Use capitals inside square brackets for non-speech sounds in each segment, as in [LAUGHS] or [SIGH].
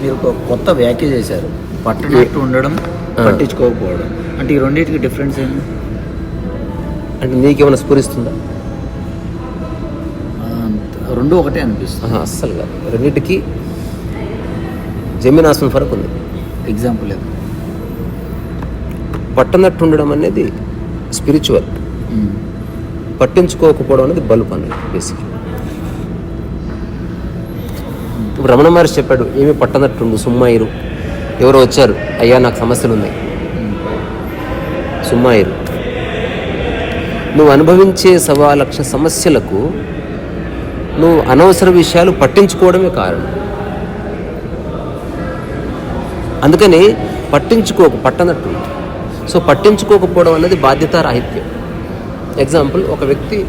మీరు ఒక కొత్త వ్యాఖ్య చేశారు. పట్టనట్టు ఉండడం. పట్టించుకోకపోవడం. అంటే ఈ రెండింటికి డిఫరెన్స్ ఏంటి అంటే నీకేమైనా స్ఫురిస్తుందా? రెండు ఒకటే అనిపిస్తుంది. అస్సలు కాదు. రెండింటికి జమీన్ ఆసనం ఫరక్ ఉంది. ఎగ్జాంపుల్ లేదు పట్టనట్టు ఉండడం అనేది స్పిరిచువల్ పట్టించుకోకపోవడం అనేది బలుపు అనేది బేసిక్ ఇప్పుడు రమణ మహర్షి చెప్పాడు ఏమి పట్టనట్టుండు సుమ్మాయిరు. ఎవరో వచ్చారు అయ్యా నాకు సమస్యలు ఉన్నాయి సుమ్మాయిరు. నువ్వు అనుభవించే సవా లక్ష సమస్యలకు నువ్వు అనవసర విషయాలు పట్టించుకోవడమే కారణం. అందుకని పట్టించుకోక పట్టనట్టు సో పట్టించుకోకపోవడం అనేది బాధ్యతారాహిత్యం. ఎగ్జాంపుల్ ఒక వ్యక్తి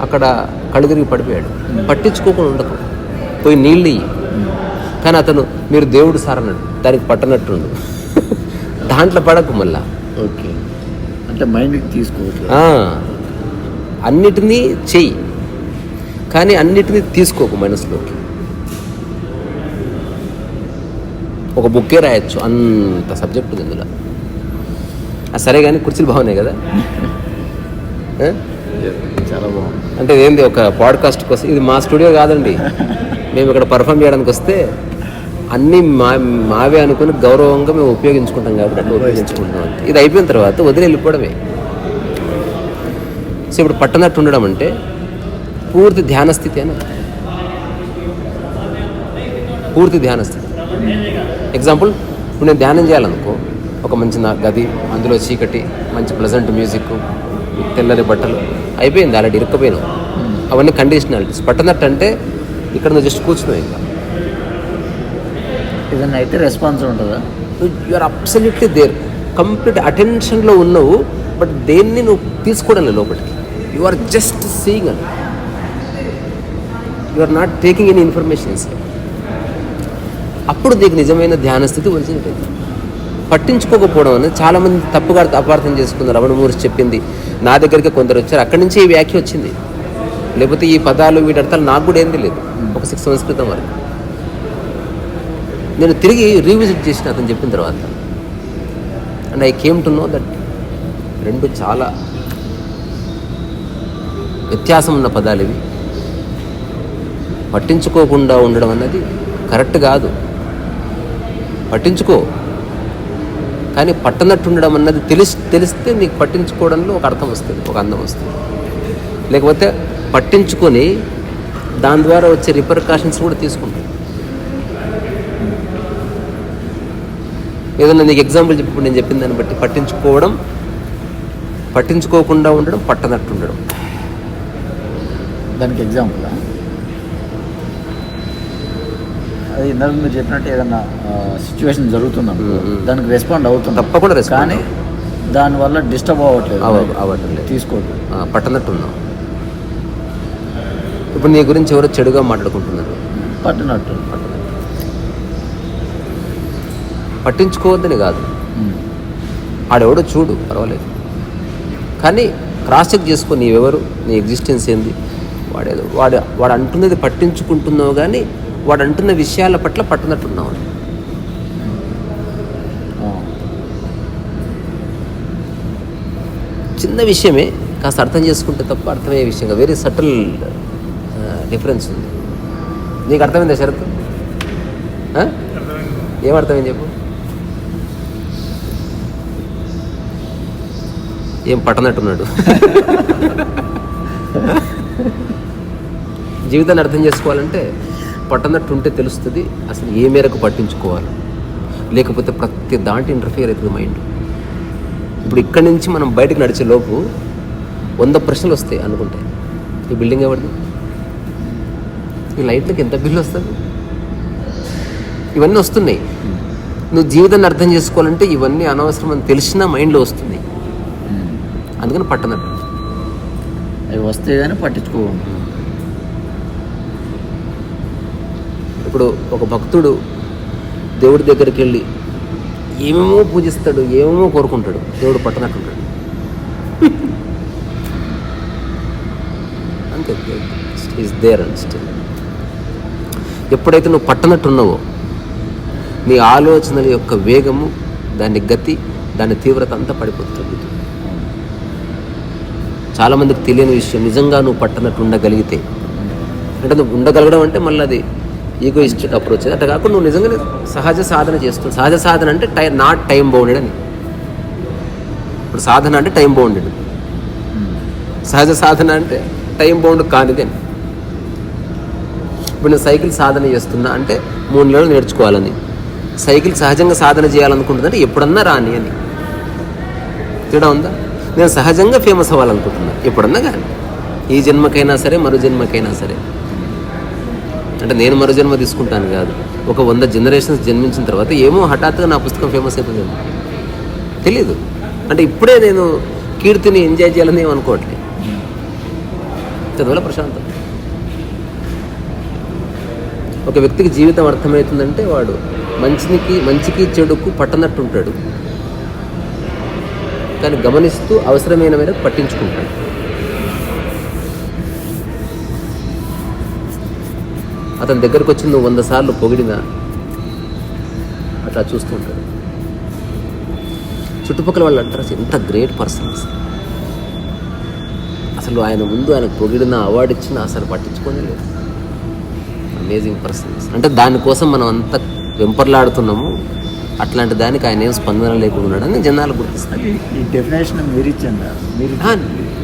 అక్కడ కళ్ళు తిరిగి పడిపోయాడు. పట్టించుకోకుండా ఉండకు. పోయి నీళ్ళు ఇయ్యి. కానీ అతను మీరు దేవుడు సార్ అన్నాడు. దానికి పట్టనట్టుండు. దాంట్లో పడకు మళ్ళా. ఓకే. అంటే మైండ్కి ఆ, అన్నిటినీ చెయ్యి. కానీ అన్నిటినీ తీసుకోకు మనసులోకి. ఒక బుక్కే రాయొచ్చు. అంత సబ్జెక్ట్ ఉంది ఇందులో. సరే కానీ కుర్చీలు బాగున్నాయి కదా? [LAUGHS] చాలా బాగుంది. అంటే ఏంది ఒక పాడ్కాస్ట్ కోసం? ఇది మా స్టూడియో కాదండి. [LAUGHS] మేము ఇక్కడ పర్ఫామ్ చేయడానికి వస్తే అన్నీ మా మావే అనుకుని గౌరవంగా మేము ఉపయోగించుకుంటాం కాబట్టి అట్లా ఉపయోగించుకుంటాం. ఇది అయిపోయిన తర్వాత వదిలి వెళ్ళిపోవడమే. సో ఇప్పుడు పట్టనట్టు ఉండడం అంటే పూర్తి ధ్యాన స్థితి అని. పూర్తి ధ్యాన స్థితి. ఎగ్జాంపుల్ ఇప్పుడు నేను ధ్యానం చేయాలనుకో ఒక మంచి నా గది అందులో చీకటి మంచి ప్లెజెంట్ మ్యూజిక్ తెల్లని బట్టలు అయిపోయింది ఆల్రెడీ ఇరుక్కపోయినావు అవన్నీ కండిషనాలిటీస్ పట్టనట్టు అంటే ఇక్కడ నువ్వు జస్ట్ కూర్చున్నావు ఇంకా. ఏదన్నా అయితే రెస్పాన్స్ ఉంటుందా? You are absolutely there complete అటెన్షన్లో ఉన్నావు బట్ దేన్ని నువ్వు తీసుకోవడం లేదు లోపలికి. యు ఆర్ జస్ట్ సీయింగ్ అని you are not taking any informations అప్పుడు నీకు నిజమైన ధ్యాన స్థితి వచ్చినట్టు పట్టించుకోకపోవడం అనేది చాలామంది తప్పుగా అపార్థం చేసుకున్నారు. రమణమూర్తి చెప్పింది నా దగ్గరికి కొందరు వచ్చారు. అక్కడి నుంచి ఈ వ్యాఖ్య వచ్చింది. లేకపోతే ఈ పదాలు వీటి అర్థాలు నాకు కూడా ఏంది లేదు. ఒక సిక్స్ మంత్స్ క్రితం వరకు. నేను తిరిగి రీవిజిట్ చేసిన అతను చెప్పిన తర్వాత and I came to know that రెండు చాలా వ్యత్యాసం ఉన్న పదాలు ఇవి. పట్టించుకోకుండా ఉండడం అన్నది కరెక్ట్ కాదు. పట్టించుకో. కానీ పట్టనట్టు ఉండడం అన్నది తెలిసి తెలిస్తే నీకు పట్టించుకోవడంలో ఒక అర్థం వస్తుంది ఒక అందం వస్తుంది. లేకపోతే పట్టించుకొని దాని ద్వారా వచ్చే రిపర్కాషన్స్ కూడా తీసుకుంటాం. ఏదన్నా నీకు ఎగ్జాంపుల్ చెప్పి నేను చెప్పిన దాన్ని బట్టి పట్టించుకోవడం పట్టించుకోకుండా ఉండడం పట్టనట్టు ఉండడం. దానికి ఎగ్జాంపుల్ అది ఇందాక మీరు చెప్పినట్టు ఏదన్నా సిచ్యువేషన్ జరుగుతుంది. దానికి రెస్పాండ్ అవుతుంది. తప్పకుండా కానీ దానివల్ల డిస్టర్బ్ అవ్వట్లేదు. అవ- అవ్వటం లేదు. తీసుకోవట్లేదు ఆ, పట్టనట్టు ఉన్నావు ఇప్పుడు నీ గురించి ఎవరో చెడుగా మాట్లాడుకుంటున్నారు. పట్టినట్టు. పట్టించుకోవద్దని కాదు. ఆడెవడో చూడు పర్వాలేదు. కానీ క్రాస్ చెక్ చేసుకో నీవెవరు నీ ఎగ్జిస్టెన్స్ ఏంది? వాడేదో వాడు వాడు అంటున్నది పట్టించుకుంటున్నావు కానీ వాడు అంటున్న విషయాల పట్ల పట్టునట్టున్నావు. చిన్న విషయమే కాస్త అర్థం చేసుకుంటే తప్ప అర్థమయ్యే విషయంగా వెరీ సటిల్ డిఫరెన్స్ ఉంది. నీకు అర్థమైందా శరత్ ఏమర్థమైంది ఏం అర్థమైంది చెప్పు. ఏం పట్టనట్టున్నాడు. జీవితాన్ని అర్థం చేసుకోవాలంటే పట్టనట్టు ఉంటే తెలుస్తుంది అసలు ఏ మేరకు పట్టించుకోవాలి. లేకపోతే ప్రతి దాంట్లో ఇంటర్ఫియర్ అవుతుంది మైండ్ ఇప్పుడు ఇక్కడి నుంచి మనం బయటకు నడిచే లోపు వంద ప్రశ్నలు వస్తాయి అనుకుంటే. ఈ బిల్డింగ్ ఎవరిది? ఈ లైట్లకి ఎంత బిల్లు వస్తుంది? ఇవన్నీ వస్తున్నాయి. నువ్వు జీవితాన్ని అర్థం చేసుకోవాలంటే ఇవన్నీ అనవసరం అని తెలిసినా మైండ్లో వస్తుంది. మ్మ్. అందుకని పట్టనట్టు అవి వస్తే కానీ పట్టించుకో ఇప్పుడు ఒక భక్తుడు దేవుడి దగ్గరికి వెళ్ళి ఏమేమో పూజిస్తాడు ఏమేమో కోరుకుంటాడు. దేవుడు పట్టనట్టుంటాడు [LAUGHS] అంతే. దేర్ అండ్ స్టిల్ ఎప్పుడైతే నువ్వు పట్టనట్టున్నావో నీ ఆలోచనల యొక్క వేగము దాని గతి దాని తీవ్రత అంతా పడిపోతుంది. చాలామందికి తెలియని విషయం నిజంగా నువ్వు పట్టనట్టు ఉండగలిగితే. అంటే నువ్వు ఉండగలగడం అంటే మళ్ళీ అది ఈగోయిస్టిక్ అప్రోచ్ అట్లా కాకుండా నువ్వు నిజంగానే సహజ సాధన చేస్తున్నావు. సహజ సాధన అంటే టై నాట్ టైం బౌండెడ్ అని. ఇప్పుడు సాధన అంటే టైం బౌండెడ్ సహజ సాధన అంటే టైం బౌండ్ కానిది అని. ఇప్పుడు నేను సైకిల్ సాధన చేస్తున్నా అంటే మూడు నెలలు నేర్చుకోవాలని. సైకిల్ సహజంగా సాధన చేయాలనుకుంటుందంటే ఎప్పుడన్నా రాని అని. తేడా ఉందా? నేను సహజంగా ఫేమస్ అవ్వాలనుకుంటున్నా ఎప్పుడన్నా కానీ. ఈ జన్మకైనా సరే మరో జన్మకైనా సరే. అంటే నేను మరో జన్మ తీసుకుంటాను కాదు. ఒక వంద జనరేషన్స్ జన్మించిన తర్వాత ఏమో హఠాత్తుగా నా పుస్తకం ఫేమస్ అవుతుంది తెలీదు. అంటే ఇప్పుడే నేను కీర్తిని ఎంజాయ్ చేయాలని ఏమనుకోవట్లేదు. చదువుల ప్రశాంతం ఒక వ్యక్తికి జీవితం అర్థమవుతుందంటే వాడు మంచికి మంచికి చెడుకు పట్టనట్టు ఉంటాడు కానీ గమనిస్తూ అవసరమైన మీద పట్టించుకుంటాడు. అతని దగ్గరకు వచ్చి నువ్వు వంద సార్లు పొగిడినా అట్లా చూస్తూ ఉంటాడు. చుట్టుపక్కల వాళ్ళు అంటారు "అసలు ఎంత గ్రేట్ పర్సన్స్ అసలు. ఆయన ముందు ఆయన పొగిడిన అవార్డు ఇచ్చినా అసలు పట్టించుకోనే లేదు. అమేజింగ్ పర్సన్స్ అంటే దానికోసం మనం అంత వెంపర్లాడుతున్నాము. అట్లాంటి దానికి ఆయన ఏం స్పందన లేకుండా ఉన్నాడని జనాలు గుర్తిస్తారు. ఈ డెఫినేషన్ మీరు ఇచ్చిందా మీరు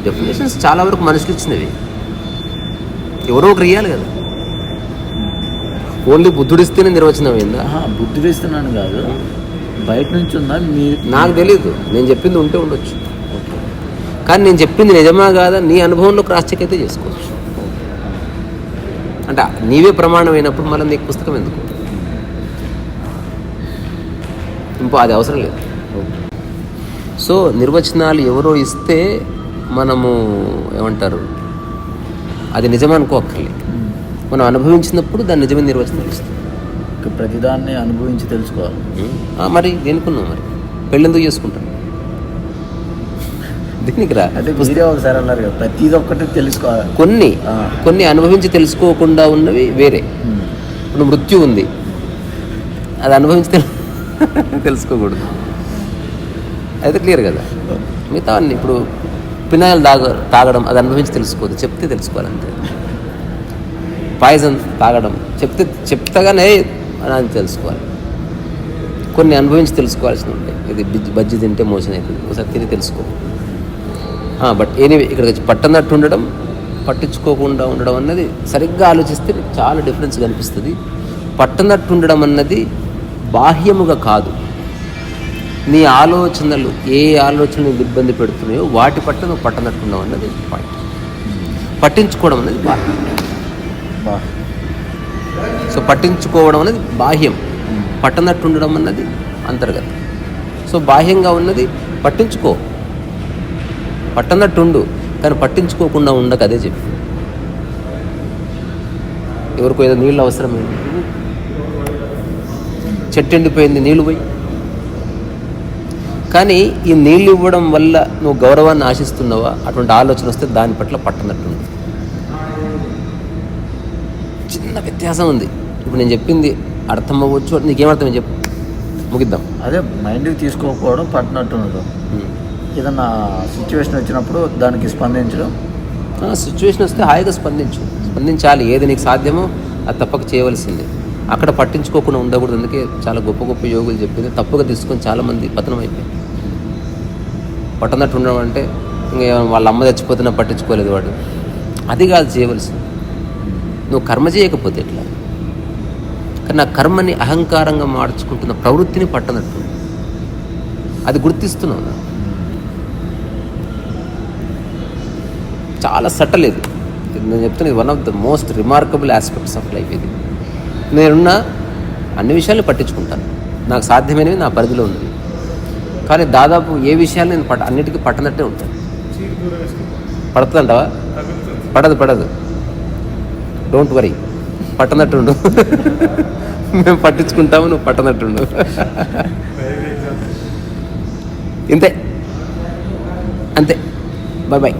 డెఫినేషన్స్ చాలా వరకు మనుషులు ఇచ్చినవి. ఎవరో ఒకరు ఇవ్వాలి కదా. ఓన్లీ బుద్ధుడిస్తేనే నిర్వచనం అయిందా ఆహా, బుద్ధుడు ఇస్తున్నాను కాదు. బయట నుంచి ఉందా మీరు నాకు తెలియదు నేను చెప్పింది ఉంటే ఉండొచ్చు. కానీ నేను చెప్పింది నిజమా కాదా? నీ అనుభవంలో క్రాస్ చెక్ అయితే చేసుకోవచ్చు. అంటే నీవే ప్రమాణం అయినప్పుడు మళ్ళీ నీకు పుస్తకం ఎందుకు? ఇంకో అది అవసరం లేదు. సో నిర్వచనాలు ఎవరో ఇస్తే మనము ఏమంటారు? అది నిజమనుకోక్కర్లేదు మనం అనుభవించినప్పుడు దాని నిజమైన నిర్వచనం తెలుస్తుంది ఇక ప్రతిదాన్ని అనుభవించి తెలుసుకోవాలి. మరి దేనికున్నాం మరి. పెళ్ళెందుకు చేసుకుంటాం దీనికి రా. అదే మీరే ఒకసారి అన్నారు కదా ప్రతిది ఒక్కటి తెలుసుకోవాలి కొన్ని. కొన్ని అనుభవించి తెలుసుకోకుండా ఉన్నవి వేరే. ఇప్పుడు మృత్యు ఉంది. అది అనుభవించి తెలు [LAUGHS] తెలుసుకోకూడదు. అయితే క్లియర్ కదా? మిగతా అన్ని ఇప్పుడు పినాయిల్ తాగ తాగడం అది అనుభవించి తెలుసుకోదు. చెప్తే తెలుసుకోవాలంతే. పాయిజన్ తాగడం చెప్తే చెప్తాగానే అని తెలుసుకోవాలి. కొన్ని అనుభవించి తెలుసుకోవాల్సి ఉంటాయి. ఇది బజ్జి తింటే మోషన్ అవుతుంది ఒకసారి తిని తెలుసుకో. బట్ ఎనీవే ఇక్కడ పట్టనట్టు ఉండడం పట్టించుకోకుండా ఉండడం అన్నది సరిగ్గా ఆలోచిస్తే చాలా డిఫరెన్స్ కనిపిస్తుంది. పట్టనట్టు ఉండడం అన్నది బాహ్యముగా కాదు. నీ ఆలోచనలు ఏ ఆలోచనలు ఇబ్బంది పెడుతున్నాయో వాటి పట్ల నువ్వు పట్టనట్టు ఉండడం అన్నది పాయింట్ పట్టించుకోవడం అనేది బాహ్యం. సో పట్టించుకోవడం అనేది బాహ్యం. పట్టనట్టుండడం అన్నది అంతర్గతం. సో బాహ్యంగా ఉన్నది పట్టించుకో. పట్టనట్టుండు కానీ పట్టించుకోకుండా ఉండక అదే చెప్పి. ఎవరికో ఏదో నీళ్ళు అవసరమైంది. చెట్టు ఎండిపోయింది నీళ్ళు పోయి. కానీ ఈ నీళ్ళు ఇవ్వడం వల్ల నువ్వు గౌరవాన్ని ఆశిస్తున్నావా? అటువంటి ఆలోచన వస్తే దాని పట్ల పట్టనట్టుంది చిన్న వ్యత్యాసం ఉంది. ఇప్పుడు నేను చెప్పింది అర్థం అవ్వచ్చు. నీకేమర్థం చెప్పు. ముగిద్దాం. అదే మైండ్కి తీసుకోకపోవడం పట్టినట్టు ఏదన్నా సిచ్యువేషన్ వచ్చినప్పుడు దానికి స్పందించడం? సిచ్యువేషన్ వస్తే హాయిగా స్పందించు. స్పందించాలి. ఏది నీకు సాధ్యమో అది తప్పక చేయవలసిందే. అక్కడ పట్టించుకోకుండా ఉండకూడదు. అందుకే చాలా గొప్ప గొప్ప యోగులు చెప్పింది. తప్పుగా తీసుకొని చాలామంది పతనం అయిపోయింది పట్టనట్టు ఉండడం అంటే ఇంకా వాళ్ళ అమ్మ చచ్చిపోతున్నా పట్టించుకోలేదు వాడు. అది కాదు చేయవలసింది. నువ్వు కర్మ చేయకపోతే ఎట్లా? కానీ నా కర్మని అహంకారంగా మార్చుకుంటున్న ప్రవృత్తిని పట్టనట్టు. అది గుర్తిస్తున్నావు చాలా సటల్ ఇది. నేను నేను ఇది one of the most remarkable aspects of life ఇది. నేనున్న అన్ని విషయాలు పట్టించుకుంటాను. నాకు సాధ్యమైనవి నా పరిధిలో ఉన్నవి. కానీ దాదాపు ఏ విషయాలు నేను పట్ట అన్నిటికీ పట్టనట్టే ఉంటాను పడుతుందంటావా? పడదు పడదు. డోంట్ వరీ పట్టనట్టుండు. మేము పట్టించుకుంటాము నువ్వు పట్టనట్టుండు. ఇంతే. అంతే. Bye bye